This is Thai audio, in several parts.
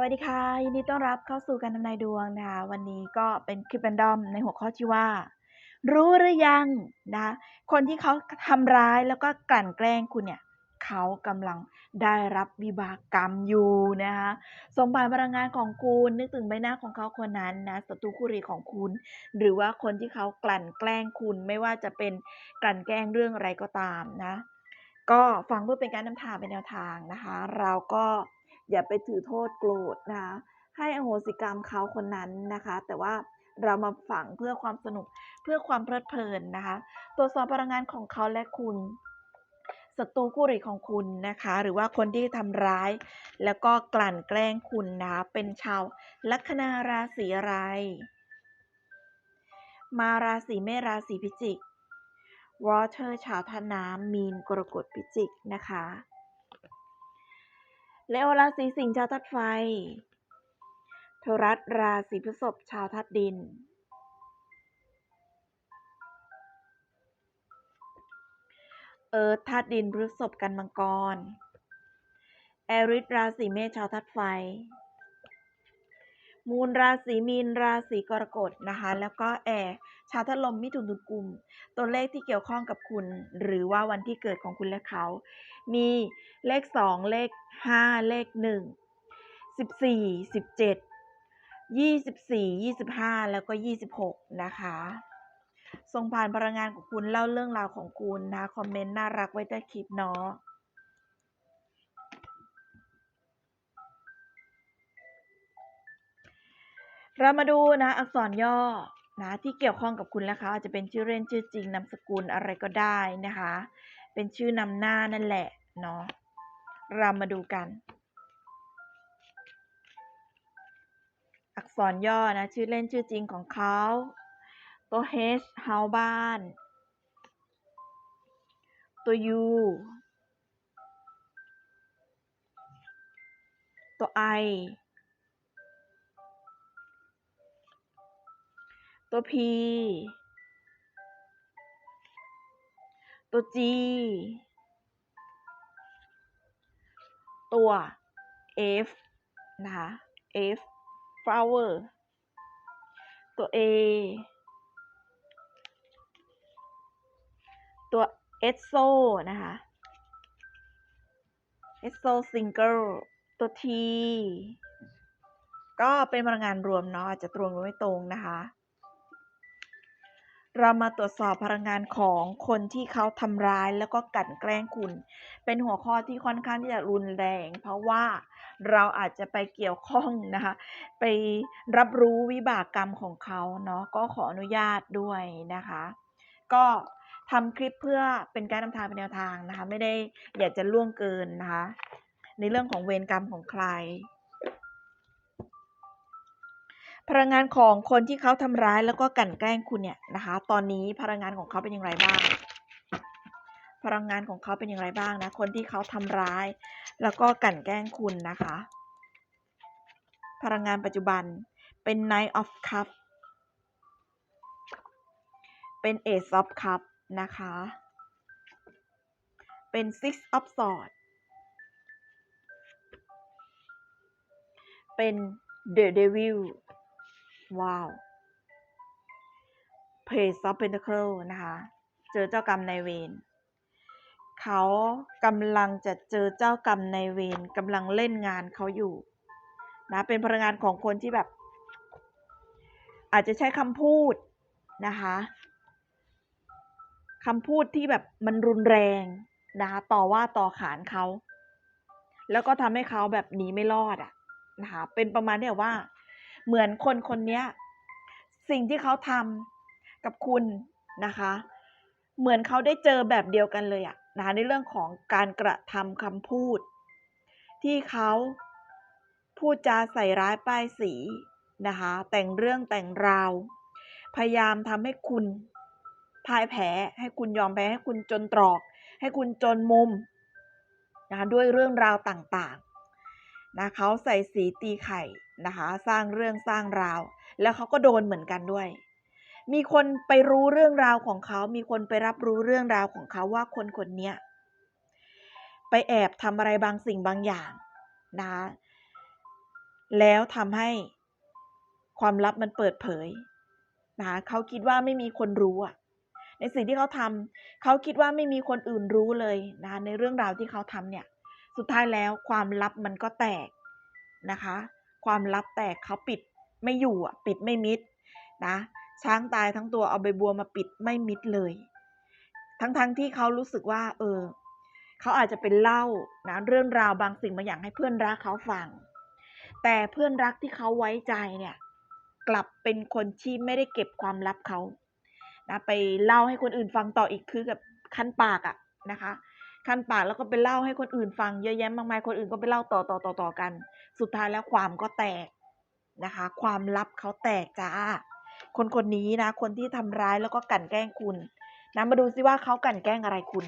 วัสดีค่ะ ยินดีต้อนรับเข้าสู่การทำนายดวงนะคะวันนี้ก็เป็นคลิป random ในหัวข้อที่ว่า รู้หรือยังนะคนที่เขาทำร้ายแล้วก็กลั่นแกล้งคุณเนี่ยเขากำลังได้รับวิบากกรรมอยู่นะคะส่งผ่านพลังงานของคุณนึกถึงใบหน้าของเขาคนนั้นนะศัตรูคู่ริของคุณ หรือว่าคนที่เขากลั่นแกล้งคุณไม่ว่าจะเป็นกลั่นแกล้งเรื่องอะไรก็ตามนะ ก็ฟังเพื่อเป็นการนำทางเป็นแนวทางนะคะ เราก็ อย่าไปถือโทษโกรธนะคะให้อโหสิกรรมเขาคนนั้นนะคะ แต่ว่าเรามาฝังเพื่อความสนุกเพื่อความเพลิดเพลินนะคะตรวจสอบพลังงานของเขาและคุณศัตรูคู่อริของคุณนะคะ หรือว่าคนที่ทำร้าย แล้วก็กลั่นแกล้งคุณนะคะเป็นชาวลัคนาราศีอะไร มาราศีเมษราศีพิจิกวอเตอร์ชาวธาตุน้ำมีนกรกฎพิจิกนะคะ เลโอราศีสิงห์ชาวธาตุไฟโทรัสราศีพฤษภชาวธาตุดิน เอิร์ธธาตุดินพฤษภกันมังกร แอริสราศีเมษชาวธาตุไฟ มูลราศีมีนราศีกรกฎนะคะ แล้วก็แอร์ชาวธาตุลมมิถุนตุลกุม ตัวเลขที่เกี่ยวข้องกับคุณ หรือว่าวันที่เกิดของคุณและเขา มีเลข 2 เลข 5 เลข 1 14 17 24 25 แล้วก็ 26 นะคะส่งผ่านพลังงานของคุณเล่าเรื่องราวของคุณนะ คอมเมนต์น่ารักไว้ใต้คลิปเนาะเรามาดูนะอักษรย่อนะที่เกี่ยวข้องกับคุณและเขาอาจจะเป็นชื่อเล่นชื่อจริงนามสกุลอะไรก็ได้นะคะ เป็นชื่อนำหน้านั่นแหละเนาะเรามาดูกัน อักษรย่อนะ ชื่อเล่นชื่อจริงของเขาตัว H เฮาบ้าน ตัว U ตัว I ตัว P ตัว G ตัว F นะคะ F flower ตัว A ตัว e s o นะคะ e s o single ตัว T ก็เป็นพลังงานรวมเนาะอาจจะตรงหรือไม่ตรงนะคะ เรามาตรวจสอบพลังงานของคนที่เขาทำร้ายแล้วก็กลั่นแกล้งคุณ เป็นหัวข้อที่ค่อนข้างที่จะรุนแรง เพราะว่าเราอาจจะไปเกี่ยวข้องนะคะ ไปรับรู้วิบากกรรมของเขาเนาะก็ขออนุญาตด้วยนะคะ ก็ทำคลิปเพื่อเป็นการนำทางเป็นแนวทางนะคะ ไม่ได้อยากจะล่วงเกินนะคะ ในเรื่องของเวรกรรมของใคร พลังงานของคนที่เขาทำร้ายแล้วก็กลั่นแกล้งคุณเนี่ยนะคะ ตอนนี้พลังงานของเขาเป็นอย่างไรบ้าง พลังงานของเขาเป็นอย่างไรบ้างนะคนที่เขาทำร้าย แล้วก็กลั่นแกล้งคุณนะคะ พลังงานปัจจุบันเป็น Knight of Cup เป็น Ace of Cup นะคะ เป็น Six of Swords เป็น The Devil ว้าว Page of Pentacle นะคะ เจอเจ้ากรรมนายเวรเขากำลังจะเจอเจ้ากรรมนายเวรกำลังเล่นงานเขาอยู่นะเป็นพลังงานของคนที่แบบ อาจจะใช้คำพูดนะคะคำพูดที่แบบมันรุนแรงนะคะต่อว่าต่อขานเขา แล้วก็ทำให้เขาแบบหนีไม่รอดอะนะคะเป็นประมาณที่แบบว่า เหมือนคนคนนี้สิ่งที่เขาทำกับคุณนะคะ เหมือนเขาได้เจอแบบเดียวกันเลยอะนะในเรื่องของการกระทำคำพูด ที่เขาพูดจาใส่ร้ายป้ายสีนะคะแต่งเรื่องแต่งราว พยายามทำให้คุณพ่ายแพ้ให้คุณยอมแพ้ให้คุณจนตรอก ให้คุณจนมุมนะคะด้วยเรื่องราวต่างๆนะเขาใส่สีตีไข่ นะคะ สร้างเรื่องสร้างราว แล้วเขาก็โดนเหมือนกันด้วย มีคนไปรู้เรื่องราวของเขา มีคนไปรับรู้เรื่องราวของเขาว่าคนคนนี้ไปแอบทำอะไรบางสิ่งบางอย่างนะคะแล้วทำให้ความลับมันเปิดเผยนะคะเขาคิดว่าไม่มีคนรู้อะในสิ่งที่เขาทำเขาคิดว่าไม่มีคนอื่นรู้เลยนะคะในเรื่องราวที่เขาทำเนี่ย สุดท้ายแล้วความลับมันก็แตกนะคะ ความลับแตกเขาปิดไม่อยู่อะปิดไม่มิดนะช้างตายทั้งตัวเอาใบบัวมาปิดไม่มิดเลย ทั้งๆทที่เขารู้สึกว่า เออเขาอาจจะเป็นเล่านะเรื่องราวบางสิ่งบางอย่างให้เพื่อนรักเขาฟัง แต่เพื่อนรักที่เขาไว้ใจเนี่ย กลับเป็นคนที่ไม่ได้เก็บความลับเขานะไปเล่าให้คนอื่นฟังต่ออีกคือกับคันปากอะนะคะ คันปากแล้วก็ไปเล่าให้คนอื่นฟังเยอะแยะมากมายคนอื่นก็ไปเล่าต่อต่อต่อต่อกัน สุดท้ายแล้วความก็แตกนะคะ ความลับเขาแตกจ้า คนคนนี้นะ คนที่ทำร้ายแล้วก็กลั่นแกล้งคุณนะมาดูซิว่าเขากลั่นแกล้งอะไรคุณ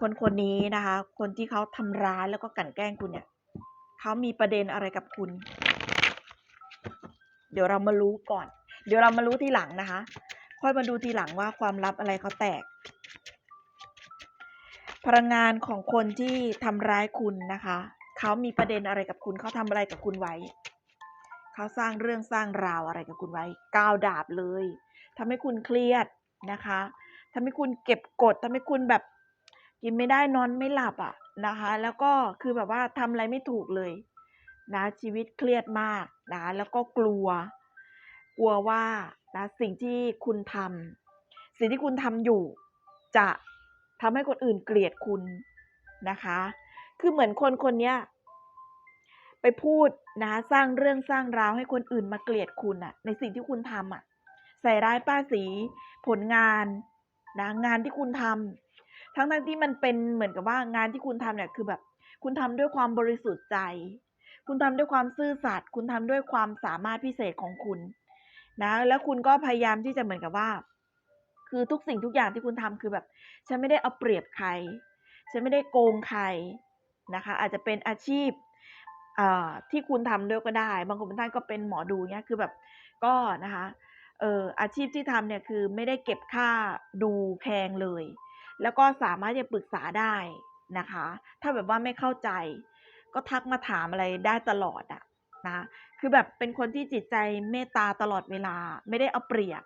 คนคนนี้นะคะ คนที่เขาทำร้ายแล้วก็กลั่นแกล้งคุณเนี่ยเขามีประเด็นอะไรกับคุณ เดี๋ยวเรามารู้ก่อน เดี๋ยวเรามารู้ทีหลังนะคะ ค่อยมาดูทีหลังว่าความลับอะไรเขาแตก พลังงานของคนที่ทำร้ายคุณนะคะ เขามีประเด็นอะไรกับคุณ เขาทำอะไรกับคุณไว้ เขาสร้างเรื่องสร้างราวอะไรกับคุณไว้ก้าวดาบเลยทำให้คุณเครียดนะคะทำให้คุณเก็บกดทำให้คุณแบบกินไม่ได้นอนไม่หลับอะนะคะ แล้วก็คือแบบว่าทำอะไรไม่ถูกเลยนะชีวิตเครียดมากนะแล้วก็กลัว กลัวว่านะสิ่งที่คุณทำสิ่งที่คุณทำอยู่จะ ทำให้คนอื่นเกลียดคุณนะคะ คือเหมือนคนคนนี้ไปพูดนะสร้างเรื่องสร้างราวให้คนอื่นมาเกลียดคุณอะในสิ่งที่คุณทำอะใส่ร้ายป้าสีผลงานนะงานที่คุณทำทั้งทั้งที่มันเป็นเหมือนกับว่างานที่คุณทำเนี่ยคือแบบ คุณทำด้วยความบริสุทธิ์ใจ คุณทำด้วยความซื่อสัตย์คุณทำด้วยความสามารถพิเศษของคุณ นะ แล้วคุณก็พยายามที่จะเหมือนกับว่า คือทุกสิ่งทุกอย่างที่คุณทำคือแบบ ฉันไม่ได้เอาเปรียบใคร ฉันไม่ได้โกงใครนะคะ อาจจะเป็นอาชีพที่คุณทำด้วยก็ได้ บางคนบางท่านก็เป็นหมอดูเนี้ยคือแบบก็นะคะเอออาชีพที่ทำเนี่ยคือไม่ได้เก็บค่าดูแพงเลย แล้วก็สามารถจะปรึกษาได้นะคะ ถ้าแบบว่าไม่เข้าใจ ก็ทักมาถามอะไรได้ตลอดอะนะ คือแบบเป็นคนที่จิตใจเมตตาตลอดเวลา ไม่ได้เอาเปรียบ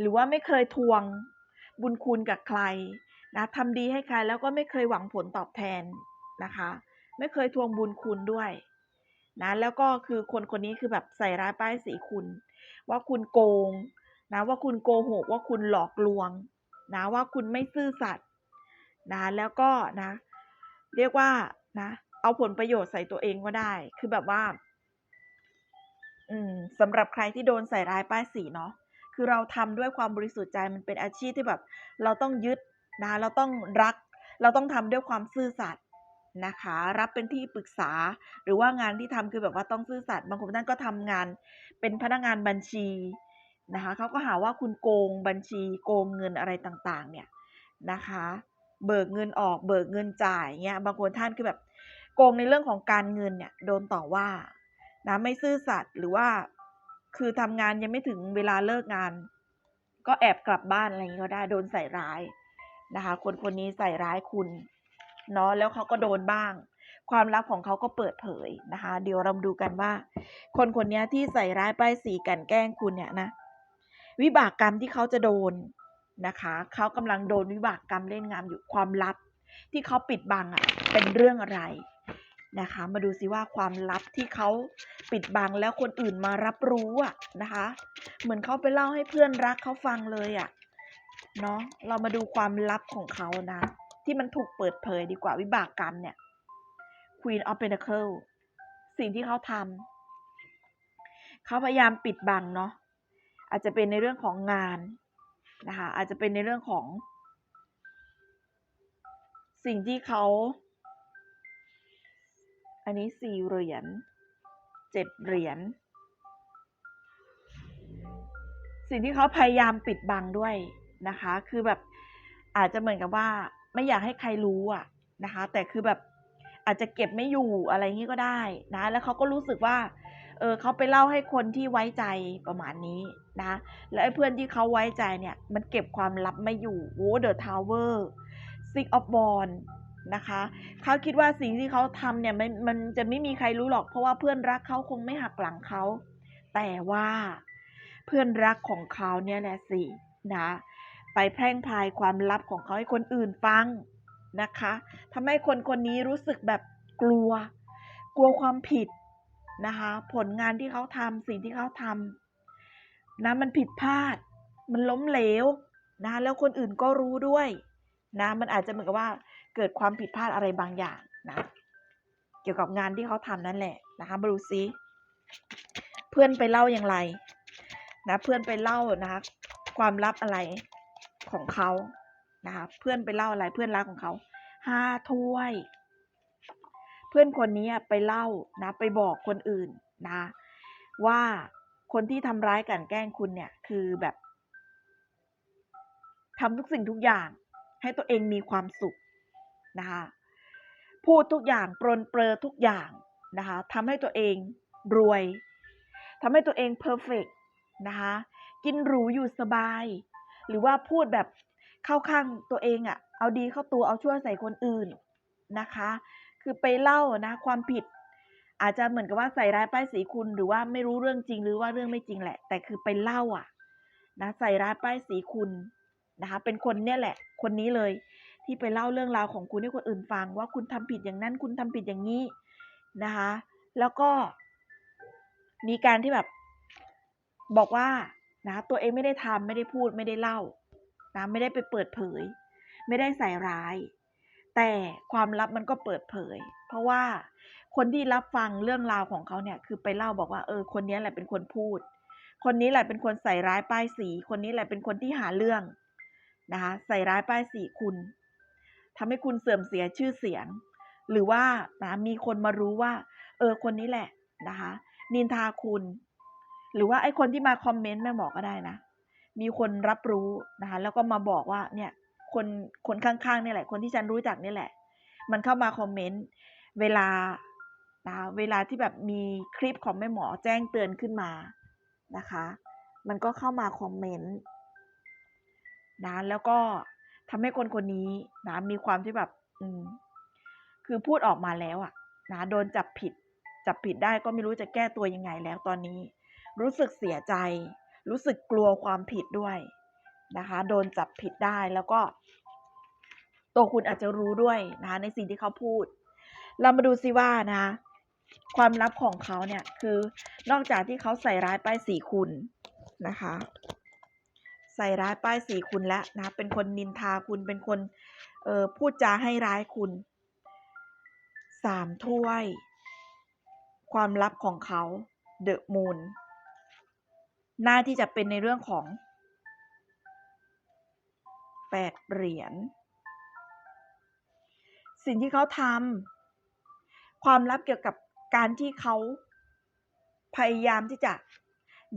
หรือว่าไม่เคยทวงบุญคุณกับใครนะทำดีให้ใครแล้วก็ไม่เคยหวังผลตอบแทนนะคะ ไม่เคยทวงบุญคุณด้วยนะแล้วก็คือคนคนนี้คือแบบใส่ร้ายป้ายสีคุณ ว่าคุณโกงนะว่าคุณโกหกว่าคุณหลอกลวงนะว่าคุณไม่ซื่อสัตย์นะแล้วก็นะ เรียกว่านะ เอาผลประโยชน์ใส่ตัวเองก็ได้ คือแบบว่า อืมสำหรับใครที่โดนใส่ร้ายป้ายสีเนาะ คือเราทำด้วยความบริสุทธิ์ใจมันเป็นอาชีพที่แบบ เราต้องยึดนะเราต้องรัก เราต้องทำด้วยความซื่อสัตย์นะคะ รับเป็นที่ปรึกษา หรือว่างานที่ทำคือแบบว่าต้องซื่อสัตย์บางคนท่านก็ทำงาน เป็นพนักงานบัญชีนะคะเขาก็หาว่าคุณโกงบัญชีโกงเงินอะไรต่างๆ เนี่ยนะคะ เบิกเงินออกเบิกเงินจ่ายเงี้ยบางคนท่านคือแบบโกงในเรื่องของการเงินเนี่ยโดนต่อว่านะไม่ซื่อสัตย์หรือว่า คือทำงานยังไม่ถึงเวลาเลิกงาน ก็แอบกลับบ้านอะไรอย่างนี้ก็ได้โดนใส่ร้ายนะคะ คนคนนี้ใส่ร้ายคุณเนาะแล้วเขาก็โดนบ้าง ความลับของเขาก็เปิดเผยนะคะ เดี๋ยวเราดูกันว่า คนคนนี้ที่ใส่ร้ายป้ายสีกันแกล้งคุณเนี่ยนะ วิบากกรรมที่เขาจะโดนนะคะเขากำลังโดนวิบากกรรมเล่นงามอยู่ความลับ ที่เขาปิดบังอะ่ะเป็นเรื่องอะไรนะคะ มาดูซิว่าความลับที่เขา ปิดบังแล้วคนอื่นมารับรู้อะนะคะ เหมือนเขาไปเล่าให้เพื่อนรักเขาฟังเลยอะเนาะเรามาดูความลับของเขานะ ที่มันถูกเปิดเผยดีกว่าวิบากกรรมเนี่ย Queen of Pentacle สิ่งที่เขาทำเขาพยายามปิดบังเนาะอาจจะเป็นในเรื่องของงานนะคะ อาจจะเป็นในเรื่องของ สิ่งที่เขา อันนี้สี่เหรียญ เจ็ดเหรียญสิ่งที่เขาพยายามปิดบังด้วยนะคะ คือแบบอาจจะเหมือนกับว่าไม่อยากให้ใครรู้อะนะคะ แต่คือแบบอาจจะเก็บไม่อยู่อะไรงี้ก็ได้นะ แล้วเขาก็รู้สึกว่า เออเขาไปเล่าให้คนที่ไว้ใจประมาณนี้นะ แล้วไอ้เพื่อนที่เขาไว้ใจเนี่ย มันเก็บความลับไม่อยู่โอ้เดอะทาวเวอร์ซิกออฟบอล นะคะเขาคิดว่าสิ่งที่เขาทำเนี่ยมันมันจะไม่มีใครรู้หรอก เพราะว่าเพื่อนรักเขาคงไม่หักหลังเขา แต่ว่าเพื่อนรักของเขาเนี่ยแหละสินะ ไปแพร่งพายความลับของเขาให้คนอื่นฟังนะคะทำให้คนคนนี้รู้สึกแบบกลัว กลัวความผิดนะคะ ผลงานที่เขาทำสิ่งที่เขาทำนะมันผิดพลาด มันล้มเหลวนะแล้วคนอื่นก็รู้ด้วยนะมันอาจจะเหมือนกับว่า เกิดความผิดพลาดอะไรบางอย่างนะเกี่ยวกับงานที่เขาทำนั่นแหละนะคะมาดูซิเพื่อนไปเล่าอย่างไร นะ เพื่อนไปเล่านะคะ ความลับอะไรของเขานะคะเพื่อนไปเล่าอะไรเพื่อนรักของเขาห้าถ้วย เพื่อนคนนี้ไปเล่านะ ไปบอกคนอื่นนะ ว่าคนที่ทำร้ายกันแกล้งคุณเนี่ย คือแบบทำทุกสิ่งทุกอย่าง ให้ตัวเองมีความสุข นะคะพูดทุกอย่างปรนเปรอทุกอย่างนะคะทำให้ตัวเองรวยทำให้ตัวเองเพอร์เฟกนะคะกินหรูอยู่สบาย หรือว่าพูดแบบเข้าข้างตัวเองอะ่ะเอาดีเข้าตัวเอาชั่วใส่คนอื่นนะคะ คือไปเล่านะความผิด อาจจะเหมือนกับว่าใส่ร้ายป้ายสีคุณหรือว่าไม่รู้เรื่องจริงหรือว่าเรื่องไม่จริงแหละ แต่คือไปเล่าอะนะใส่ร้ายป้ายสีคุณนะคะเป็นคนเนี่ยแหละ คนนี้เลย ที่ไปเล่าเรื่องราวของคุณให้คนอื่นฟัง ว่าคุณทำผิดอย่างนั้น คุณทำผิดอย่างนี้นะคะ แล้วก็ มีการที่แบบ บอกว่านะตัวเองไม่ได้ทำไม่ได้พูดไม่ได้เล่านะไม่ได้ไปเปิดเผย ไม่ได้ใส่ร้าย แต่ความลับมันก็เปิดเผย เพราะว่าคนที่รับฟังเรื่องราวของเขาเนี่ย คือไปเล่าบอกว่า เออ คนนี้แหละเป็นคนพูด คนนี้แหละเป็นคนใส่ร้ายป้ายสี คนนี้แหละเป็นคนที่หาเรื่องนะคะ ใส่ร้ายป้ายสีคุณ ทำให้คุณเสื่อมเสียชื่อเสียง หรือว่านะมีคนมารู้ว่า เออคนนี้แหละนะคะ นินทาคุณ หรือว่าไอ้คนที่มาคอมเมนต์แม่หมอก็ได้นะ มีคนรับรู้นะคะแล้วก็มาบอกว่าเนี่ยคนคนข้างๆนี่แหละ คนที่ฉันรู้จักนี่แหละ มันเข้ามาคอมเมนต์เวลานะเวลาที่แบบมีคลิปของแม่หมอแจ้งเตือนขึ้นมานะคะ มันก็เข้ามาคอมเมนต์นะแล้วก็ ทำให้คนคนนี้นะมีความที่แบบ อืม คือพูดออกมาแล้วอะนะโดนจับผิด จับผิดได้ก็ไม่รู้จะแก้ตัวยังไงแล้วตอนนี้ รู้สึกเสียใจ รู้สึกกลัวความผิดด้วยนะคะ โดนจับผิดได้แล้วก็ ตัวคุณอาจจะรู้ด้วยนะคะในสิ่งที่เขาพูด เรามาดูซิว่านะคะความลับของเขาเนี่ยคือนอกจากที่เขาใส่ร้ายป้ายสีคุณนะคะ ใส่ร้ายป้ายสีคุณแล้วนะ เป็นคนนินทาคุณ เป็นคนเอ่อพูดจาให้ร้ายคุณสามถ้วย ความลับของเขาเดอะมูนน่าที่จะเป็นในเรื่องของแปดเหรียญสิ่งที่เขาทำความลับเกี่ยวกับการที่เขาพยายามที่จะ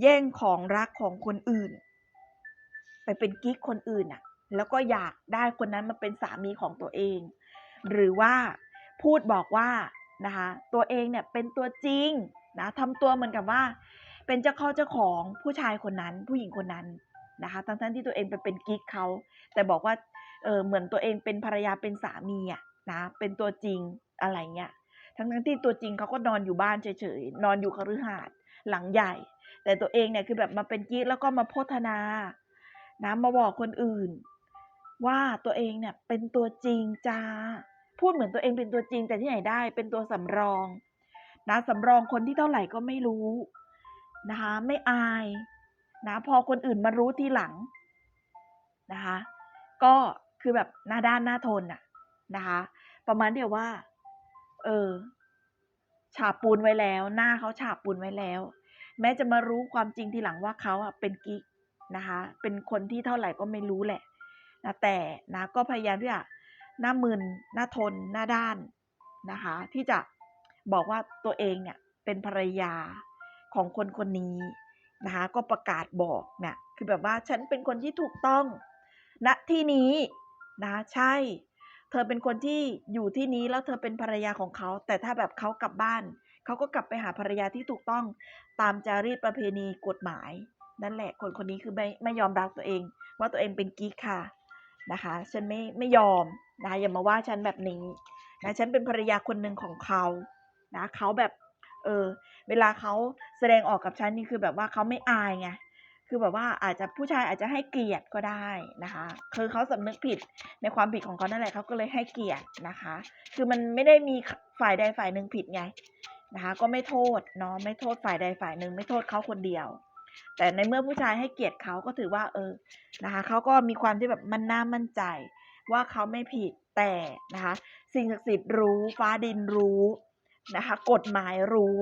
แย่งของรักของคนอื่น ไปเป็นกิ๊กคนอื่นอะแล้วก็อยากได้คนนั้นมาเป็นสามีของตัวเอง หรือว่าพูดบอกว่านะคะตัวเองเนี่ยเป็นตัวจริงนะทำตัวเหมือนกับว่า เป็นเจ้าเข้าเจ้าของผู้ชายคนนั้น ผู้หญิงคนนั้นนะคะทั้งๆที่ตัวเองไปเป็นกิ๊กเขาแต่บอกว่าเออเหมือนตัวเองเป็นภรรยาเป็นสามีอะนะเป็นตัวจริงอะไรเงี้ยทั้งทั้งที่ตัวจริงเขาก็นอนอยู่บ้านเฉยๆนอนอยู่คฤหาสน์หลังใหญ่ แต่ตัวเองเนี่ยคือแบบมาเป็นกิ๊กแล้วก็มาโพธนา นะมาบอกคนอื่น ว่าตัวเองเนี่ยเป็นตัวจริงจ้าพูดเหมือนตัวเองเป็นตัวจริงแต่ที่ไหนได้เป็นตัวสำรอง นะสำรองคนที่เท่าไหร่ก็ไม่รู้นะคะ ไม่อายนะพอคนอื่นมารู้ทีหลังนะคะ ก็คือแบบหน้าด้านหน้าทนอะนะคะ ประมาณเดียวว่า เออฉาบปูนไว้แล้ว หน้าเขาฉาบปูนไว้แล้ว แม้จะมารู้ความจริงทีหลังว่าเขาอะเป็นกิ๊ก นะคะ เป็นคนที่เท่าไหร่ก็ไม่รู้แหละนะแต่นะก็พยายามที่จะหน้ามึนหน้าทนหน้าด้านนะคะ ที่จะบอกว่าตัวเองเนี่ยเป็นภรรยาของคนคนนี้นะคะก็ประกาศบอกเนี่ยคือแบบว่าฉันเป็นคนที่ถูกต้องณที่นี้นะใช่ เธอเป็นคนที่อยู่ที่นี้แล้วเธอเป็นภรรยาของเขา แต่ถ้าแบบเขากลับบ้าน เขาก็กลับไปหาภรรยาที่ถูกต้องตามจารีตประเพณีกฎหมาย นั่นแหละ คนคนนี้คือไม่ไม่ยอมรับตัวเอง ว่าตัวเองเป็นกิ๊กค่ะนะคะ ฉันไม่ไม่ยอมนะอย่ามาว่าฉันแบบนี้นะฉันเป็นภรรยาคนหนึ่งของเขานะเขาแบบเออเวลาเขาแสดงออกกับฉันนี่คือแบบว่าเขาไม่อายไงคือแบบว่าอาจจะผู้ชายอาจจะให้เกียรติก็ได้นะคะคือเขาสำนึกผิดในความผิดของเขานั่นแหละเขาก็เลยให้เกียรตินะคะ คือมันไม่ได้มีฝ่ายใดฝ่ายหนึ่งผิดไงนะคะ ก็ไม่โทษเนาะไม่โทษฝ่ายใดฝ่ายหนึ่งไม่โทษเขาคนเดียว แต่ในเมื่อผู้ชายให้เกียรติเขาก็ถือว่า เออนะคะเขาก็มีความที่แบบมันน่ามั่นใจ ว่าเขาไม่ผิดแต่นะคะ สิ่งศักดิ์สิทธิ์รู้ฟ้าดินรู้นะคะ กฎหมายรู้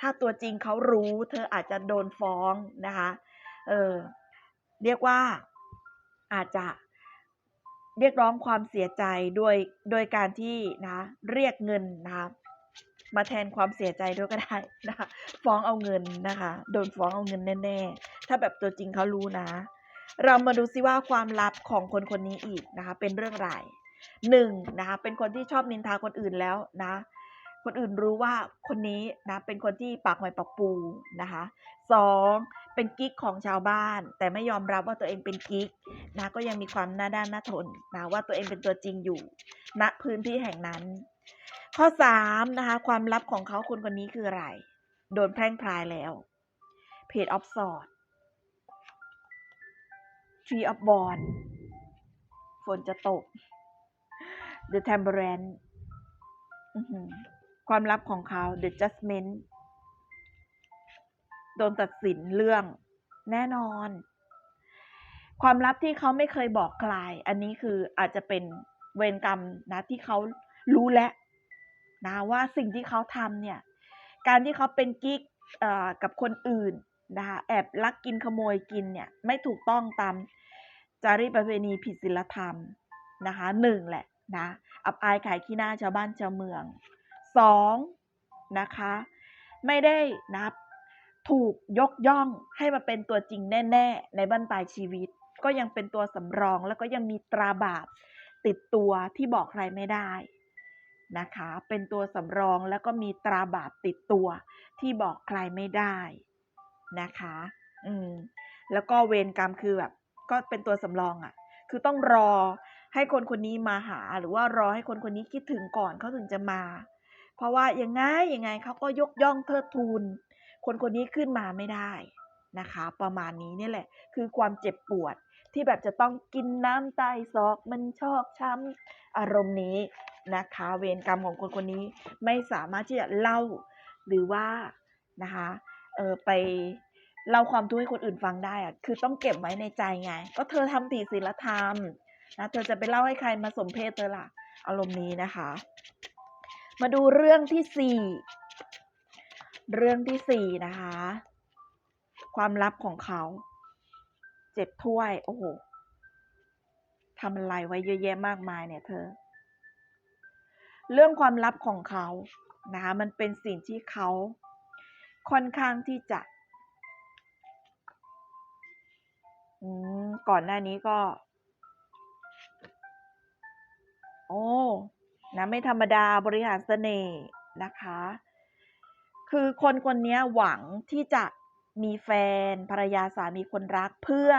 ถ้าตัวจริงเขารู้ เธออาจจะโดนฟ้องนะคะ เออเรียกว่าอาจจะเรียกร้องความเสียใจโดยโดยการที่นะเรียกเงินนะคะ มาแทนความเสียใจด้วยก็ได้นะคะฟ้องเอาเงินนะคะ โดนฟ้องเอาเงินแน่ๆ ถ้าแบบตัวจริงเขารู้นะ เรามาดูซิว่าความลับของคนคนนี้อีกนะคะ เป็นเรื่องไรหนึ่งนะคะเป็นคนที่ชอบนินทาคนอื่นแล้วนะ คนอื่นรู้ว่าคนนี้นะเป็นคนที่ปากหอยปากปูนะคะสองเป็นกิ๊กของชาวบ้าน แต่ไม่ยอมรับว่าตัวเองเป็นกิ๊กนะก็ยังมีความหน้าด้านหน้าทนนะว่าตัวเองเป็นตัวจริงอยู่ณพื้นที่แห่งนั้น ข้อสามนะคะ ความลับของเขาคนคนนี้คืออะไร โดนแพร่งพรายแล้วเพจออฟสอด Tree of Born ฝนจะตก The Tambourine อื้อหือความลับของเขา The Judgment โดนตัดสินเรื่องแน่นอน ความลับที่เขาไม่เคยบอกใคร อันนี้คืออาจจะเป็นเวรกรรมนะที่เขารู้แล้ว นะว่าสิ่งที่เขาทำเนี่ย การที่เขาเป็นกิ๊กกับคนอื่นนะคะแอบลักกินขโมยกินเนี่ยไม่ถูกต้องตามจารีตประเพณีผิดศีลธรรมนะคะหนึ่งแหละนะอับอายขายขี้หน้าชาวบ้านชาวเมืองสองนะคะไม่ได้นะถูกยกย่องให้มาเป็นตัวจริงแน่ ๆ ในบั้นปลายชีวิต ก็ยังเป็นตัวสำรองแล้วก็ยังมีตราบาปติดตัวที่บอกใครไม่ได้ นะคะ เป็นตัวสำรองแล้วก็มีตราบาปติดตัวที่บอกใครไม่ได้นะคะ อืม แล้วก็เวรกรรมคือแบบก็เป็นตัวสำรองอะ่ะ คือต้องรอให้คนคนนี้มาหา หรือว่ารอให้คนคนนี้คิดถึงก่อนเขาถึงจะมา เพราะว่ายังไงยังไงเขาก็ยกย่องเทิดทูน คนคนนี้ขึ้นมาไม่ได้นะคะ ประมาณนี้นี่แหละ คือความเจ็บปวดที่แบบจะต้องกินน้ำใต้ซอกมันชอกช้ำอารมณ์นี้ นะคะ เวรกรรมของคนคนนี้ไม่สามารถที่จะเล่าหรือว่านะคะเออไปเล่าความทุกข์ให้คนอื่นฟังได้อะคือต้องเก็บไว้ในใจไง ก็เธอทำผิดศีลธรรมนะเธอจะไปเล่าให้ใครมาสมเพศเธอล่ะ อารมณ์นี้นะคะ มาดูเรื่องที่สี่เรื่องที่สี่นะคะ ความลับของเขาเจ็บถ้วย โอ้โหทำอะไรไว้เยอะแยะมากมายเนี่ยเธอ เรื่องความลับของเขานะคะมันเป็นสิ่งที่เขาค่อนข้างที่จะก่อนหน้านี้ก็ โอ้นะไม่ธรรมดาบริหารเสน่ห์นะคะ คือคนคนนี้หวังที่จะมีแฟนภรรยาสามีคนรักเพื่อ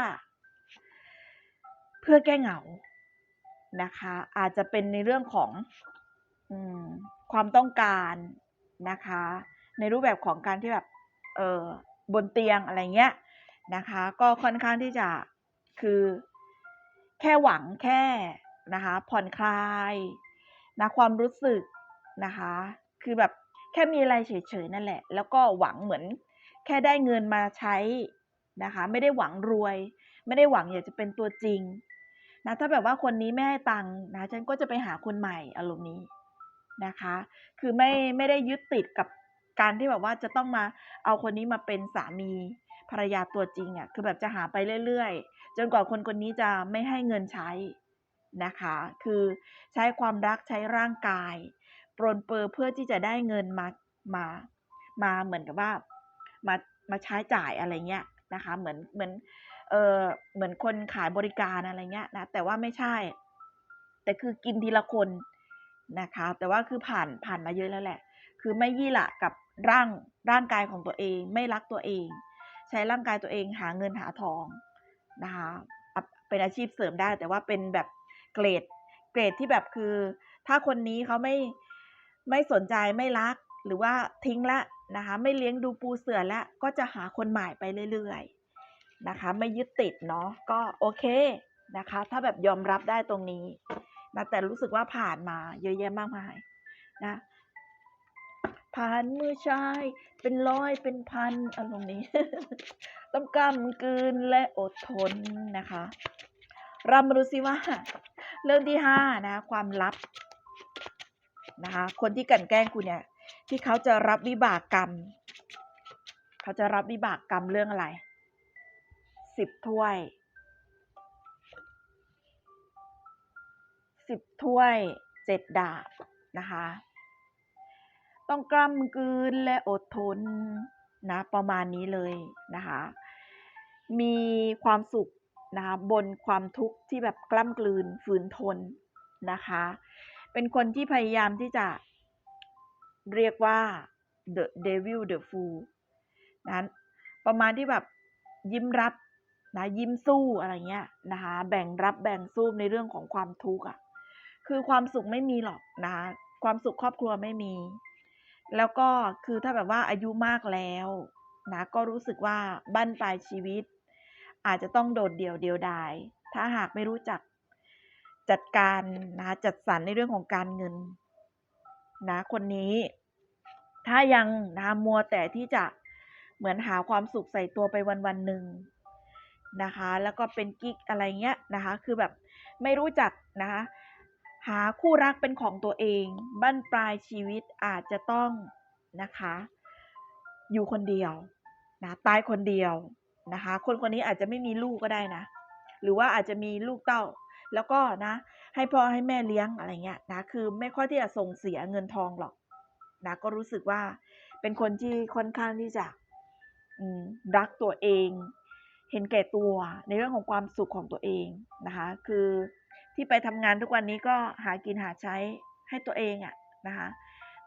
เพื่อแก้เหงานะคะ อาจจะเป็นในเรื่องของ ความต้องการนะคะ ในรูปแบบของการที่แบบเออบนเตียงอะไรเงี้ยนะคะ ก็ค่อนข้างที่จะคือแค่หวังแค่นะคะผ่อนคลายนะความรู้สึกนะคะ คือแบบแค่มีอะไรเฉยๆนั่นแหละ แล้วก็หวังเหมือนแค่ได้เงินมาใช้นะคะ ไม่ได้หวังรวย ไม่ได้หวังอยากจะเป็นตัวจริงนะถ้าแบบว่าคนนี้ไม่ให้ตังค์นะฉันก็จะไปหาคนใหม่อารมณ์นี้ นะคะ คือไม่ไม่ได้ยึดติดกับการที่แบบว่าจะต้องมาเอาคนนี้มาเป็นสามีภรรยาตัวจริงอะ่ะคือแบบจะหาไปเรื่อยๆ จนกว่าคนคนนี้จะไม่ให้เงินใช้นะคะ คือใช้ความรักใช้ร่างกาย ปรนเปอเพื่อที่จะได้เงินมามามาเหมือนกับว่ามามาใช้จ่ายอะไรเงี้ยนะคะ เหมือนเหมือนเออเหมือนคนขายบริการอะไรเงี้ยนะแต่ว่าไม่ใช่ แต่คือกินทีละคน นะคะ แต่ว่าคือผ่านผ่านมาเยอะแล้วแหละ คือไม่ยี่ละกับร่างร่างกายของตัวเอง ไม่รักตัวเอง ใช้ร่างกายตัวเองหาเงินหาทองนะคะเป็นอาชีพเสริมได้ แต่ว่าเป็นแบบเกรดเกรดที่แบบคือ ถ้าคนนี้เขาไม่ไม่สนใจไม่รักหรือว่าทิ้งละนะคะไม่เลี้ยงดูปูเสือแล้วก็จะหาคนใหม่ไปเรื่อยๆนะคะ ไม่ยึดติดเนาะก็โอเคนะคะ ถ้าแบบยอมรับได้ตรงนี้ นะแต่รู้สึกว่าผ่านมาเยอะแยะมากมายนะผ่านมือชายเป็นร้อยเป็นพันอารมณ์นี้ต้องกำกืนและอดทนนะคะเรามาดูซิว่า เรื่องที่ห้านะความลับนะคะคนที่กันแกล้งคุณเนี่ย ที่เขาจะรับวิบากกรรม เขาจะรับวิบากกรรมเรื่องอะไรสิบถ้วย สิบถ้วยเจ็ดดาบนะคะ ต้องกล้ำกลืนและอดทนนะประมาณนี้เลยนะคะ มีความสุขนะคะบนความทุกข์ที่แบบกล้ำกลืนฝืนทนนะคะ เป็นคนที่พยายามที่จะเรียกว่า the devil the fool นั้นประมาณที่แบบยิ้มรับนะยิ้มสู้อะไรเงี้ยนะคะ แบ่งรับแบ่งสู้ในเรื่องของความทุกข์อะ คือความสุขไม่มีหรอกนะคะความสุขครอบครัวไม่มี แล้วก็คือถ้าแบบว่าอายุมากแล้วนะก็รู้สึกว่าบั้นปลายชีวิต อาจจะต้องโดดเดี่ยวเดียวดาย ถ้าหากไม่รู้จักจัดการนะจัดสรรในเรื่องของการเงินนะคนนี้ ถ้ายังนะมัวแต่ที่จะเหมือนหาความสุขใส่ตัวไปวันวันหนึ่งนะคะ แล้วก็เป็นกิ๊กอะไรเงี้ยนะคะ คือแบบไม่รู้จักนะคะ หาคู่รักเป็นของตัวเองบั้นปลายชีวิตอาจจะต้องนะคะ อยู่คนเดียวนะตายคนเดียวนะคะ คนคนนี้อาจจะไม่มีลูกก็ได้นะ หรือว่าอาจจะมีลูกเต้า แล้วก็นะ ให้พ่อให้แม่เลี้ยงอะไรเงี้ยนะคือไม่ค่อยที่จะส่งเสียเงินทองหรอกนะก็รู้สึกว่าเป็นคนที่ค่อนข้างที่จะรักตัวเอง เห็นแก่ตัวในเรื่องของความสุขของตัวเองนะคะ คือ ที่ไปทำงานทุกวันนี้ก็หากินหาใช้ให้ตัวเองอะนะคะ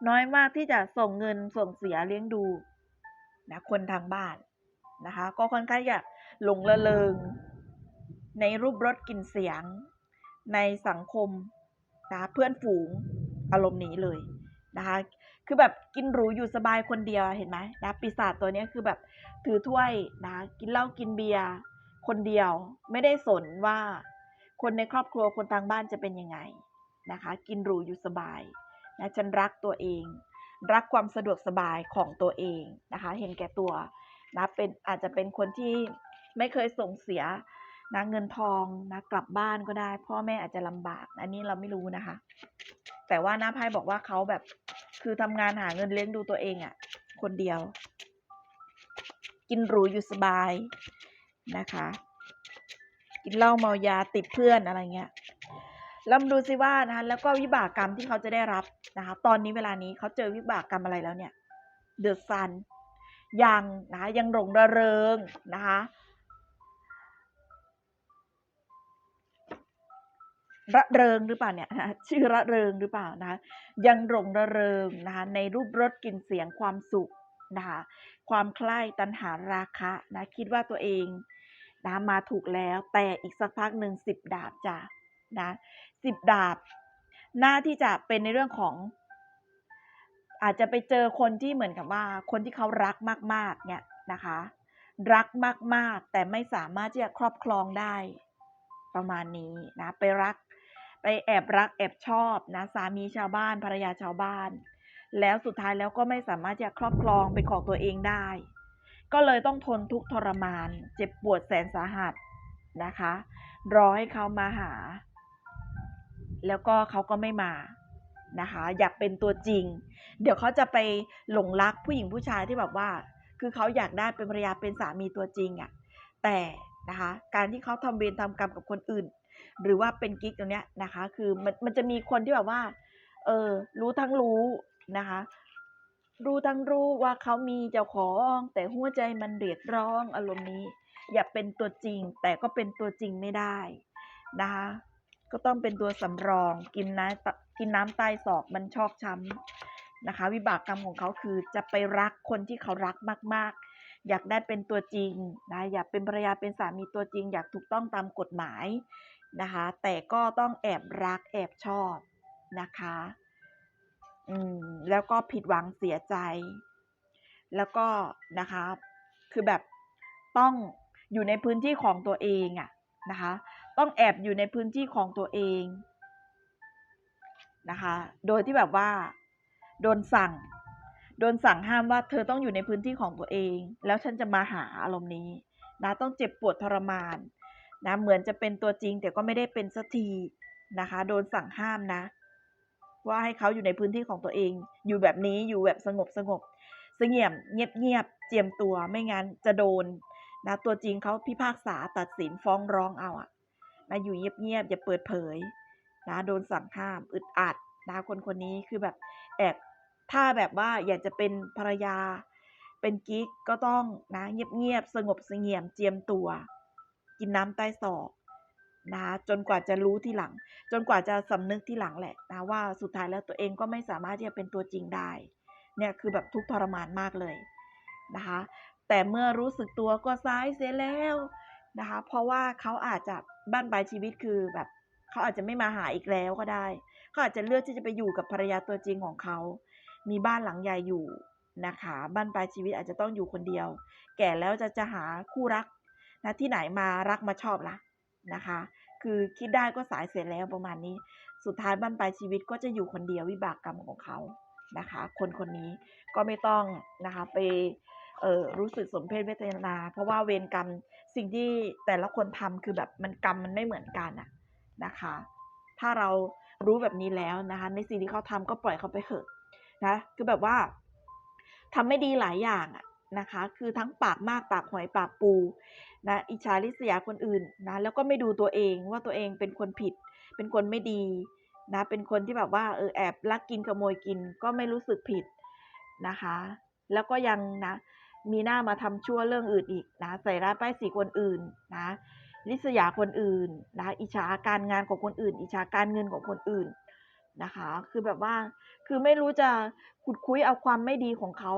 น้อยมากที่จะส่งเงินส่งเสียเลี้ยงดูนะคนทางบ้านนะคะ ก็ค่อนข้างจะหลงระเริงในรูปรสกลิ่นเสียง ในสังคมนะเพื่อนฝูงอารมณ์นี้เลยนะคะ คือแบบกินหรูอยู่สบายคนเดียวเห็นไหมนะปีศาจตัวนี้คือแบบถือถ้วยนะกินเหล้ากินเบียร์คนเดียวไม่ได้สนว่า คนในครอบครัวคนทางบ้านจะเป็นยังไงนะคะ กินหรูอยู่สบายนะฉันรักตัวเอง รักความสะดวกสบายของตัวเองนะคะ เห็นแก่ตัวนะเป็นอาจจะเป็นคนที่ไม่เคยส่งเสียนะเงินทองนะกลับบ้านก็ได้ พ่อแม่อาจจะลำบาก อันนี้เราไม่รู้นะคะ แต่ว่าหน้าไพ่บอกว่าเขาแบบคือทำงานหาเงินเลี้ยงดูตัวเองอะ่ะ คนเดียว กินหรูอยู่สบายนะคะ กินเหล้าเมายาติดเพื่อนอะไรเงี้ยแล้วมาดูสิว่านะคะแล้วก็วิบากกรรมที่เขาจะได้รับนะคะตอนนี้เวลานี้เขาเจอวิบากกรรมอะไรแล้วเนี่ยเดือะซันยังนะคะยังหลงระเริงนะคะระเริงหรือเปล่าเนี่ยนะชื่อระเริงหรือเปล่านะคะยังหลงระเริงนะคะในรูปรสกลิ่นเสียงความสุขนะคะความใคร่ตัณหาราคะนะคิดว่าตัวเอง นะมาถูกแล้วแต่อีกสักพักหนึ่งสิบดาบจ้ะนะสิบดาบ หน้าที่จะเป็นในเรื่องของ อาจจะไปเจอคนที่เหมือนกับว่า คนที่เขารักมาก ๆ เนี่ยนะคะ รักมาก ๆ แต่ไม่สามารถที่จะครอบครองได้ ประมาณนี้นะไปรัก ไปแอบรักแอบชอบนะสามีชาวบ้านภรรยาชาวบ้าน แล้วสุดท้ายแล้วก็ไม่สามารถจะครอบครองเป็นของตัวเองได้ ก็เลยต้องทนทุกทรมาน เจ็บปวดแสนสาหัสนะคะ รอให้เขามาหา แล้วก็เขาก็ไม่มานะคะ อยากเป็นตัวจริง เดี๋ยวเขาจะไปหลงรักผู้หญิงผู้ชายที่แบบว่า คือเขาอยากได้เป็นภรรยาเป็นสามีตัวจริงอะ่ะ แต่นะคะการที่เขาทำเวรทำกรรมกับคนอื่น หรือว่าเป็นกิ๊กตรงเนี้ยนะคะ คือมันมันจะมีคนที่แบบว่า เออรู้ทั้งรู้นะคะ รู้ทั้งรู้ว่าเขามีเจ้าของ แต่หัวใจมันเรียกร้องอารมณ์นี้ อยากเป็นตัวจริง แต่ก็เป็นตัวจริงไม่ได้นะคะก็ต้องเป็นตัวสำรองกินน้ำกินน้ำใต้ศอกมันชอกช้ำนะคะ วิบากกรรมของเขาคือจะไปรักคนที่เขารักมาก ๆ อยากได้เป็นตัวจริงนะอยากเป็นภรรยาเป็นสามีตัวจริง อยากถูกต้องตามกฎหมายนะคะ แต่ก็ต้องแอบรักแอบชอบนะคะ อืม แล้วก็ผิดหวังเสียใจ แล้วก็นะคะ คือแบบต้องอยู่ในพื้นที่ของตัวเองอะนะคะ ต้องแอบอยู่ในพื้นที่ของตัวเองนะคะ โดยที่แบบว่า โดนสั่ง โดนสั่งห้ามว่า เธอต้องอยู่ในพื้นที่ของตัวเอง แล้วฉันจะมาหาอารมณ์นี้นะต้องเจ็บปวดทรมานนะเหมือนจะเป็นตัวจริงแต่ก็ไม่ได้เป็นสักทีนะคะ โดนสั่งห้ามนะ ว่าให้เขาอยู่ในพื้นที่ของตัวเอง อยู่แบบนี้อยู่แบบสงบสงบเสงี่ยมเงียบเงียบเจียมตัวไม่งั้นจะโดนนะตัวจริงเขาพิพากษาตัดสินฟ้องร้องเอาอะนะอยู่เงียบเงียบอย่าเปิดเผยนะโดนสั่งห้ามอึดอัดนะคนคนนี้คือแบบแอบถ้าแบบว่าอยากจะเป็นภรรยา เป็นกิ๊กก็ต้องนะเงียบเงียบสงบเสงี่ยมเจียมตัว กินน้ำใต้ศอก นะจนกว่าจะรู้ที่หลัง จนกว่าจะสำนึกที่หลังแหละนะว่าสุดท้ายแล้วตัวเองก็ไม่สามารถที่จะเป็นตัวจริงได้ เนี่ยคือแบบทุกข์ทรมานมากเลยนะคะ แต่เมื่อรู้สึกตัวก็ซ้ายเสียแล้วนะคะ เพราะว่าเขาอาจจะบ้านปลายชีวิตคือแบบเขาอาจจะไม่มาหาอีกแล้วก็ได้เขาอาจจะเลือกที่จะไปอยู่กับภรรยาตัวจริงของเขา มีบ้านหลังใหญ่อยู่นะคะ บ้านปลายชีวิตอาจจะต้องอยู่คนเดียว แก่แล้วจะจะหาคู่รักนะที่ไหนมารักมาชอบละนะคะ คือคิดได้ก็สายเสร็จแล้วประมาณนี้ สุดท้ายบ้านปลายชีวิตก็จะอยู่คนเดียววิบากกรรมของเขานะคะ คนคนนี้ก็ไม่ต้องนะคะไปเออรู้สึกสมเพศเวทนา เพราะว่าเวรกรรมสิ่งที่แต่ละคนทำคือแบบมันกรรมมันไม่เหมือนกันอะนะคะ ถ้าเรารู้แบบนี้แล้วนะคะ ในสิ่งที่เขาทำก็ปล่อยเขาไปเถอะนะคือแบบว่าทำไม่ดีหลายอย่างอะ นะคะ คือทั้งปากมากปากหอยปากปูนะอิจฉาริษยาคนอื่นนะแล้วก็ไม่ดูตัวเองว่าตัวเองเป็นคนผิด เป็นคนไม่ดีนะเป็นคนที่แบบว่าเออแอบลักกินขโมยกินก็ไม่รู้สึกผิดนะคะ แล้วก็ยังนะมีหน้ามาทำชั่วเรื่องอื่นอีกนะใส่ร้ายป้ายสีคนอื่นนะริษยาคนอื่นนะอิจฉาการงานของคนอื่น อิจฉาการเงินของคนอื่นนะคะ คือแบบว่าคือไม่รู้จะขุดคุยเอาความไม่ดีของเขา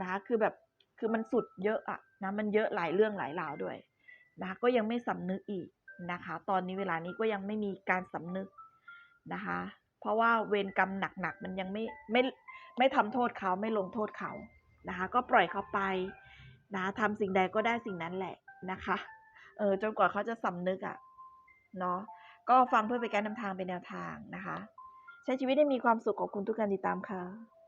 นะคะคือแบบ คือมันสุดเยอะอะนะมันเยอะหลายเรื่องหลายราวด้วยนะคะก็ยังไม่สำนึกอีกนะคะ ตอนนี้เวลานี้ก็ยังไม่มีการสำนึกนะคะ เพราะว่าเวรกรรมหนักๆมันยังไม่ไม่ไม่ทำโทษเขาไม่ลงโทษเขานะคะ ก็ปล่อยเขาไปนะทำสิ่งใดก็ได้สิ่งนั้นแหละนะคะเออจนกว่าเขาจะสำนึกอะ่ะเนาะก็ฟังเพื่อเป็นการนำทางเป็นแนวทางนะคะ ใช้ชีวิตได้มีความสุขขอบคุณทุกการติดตามค่ะ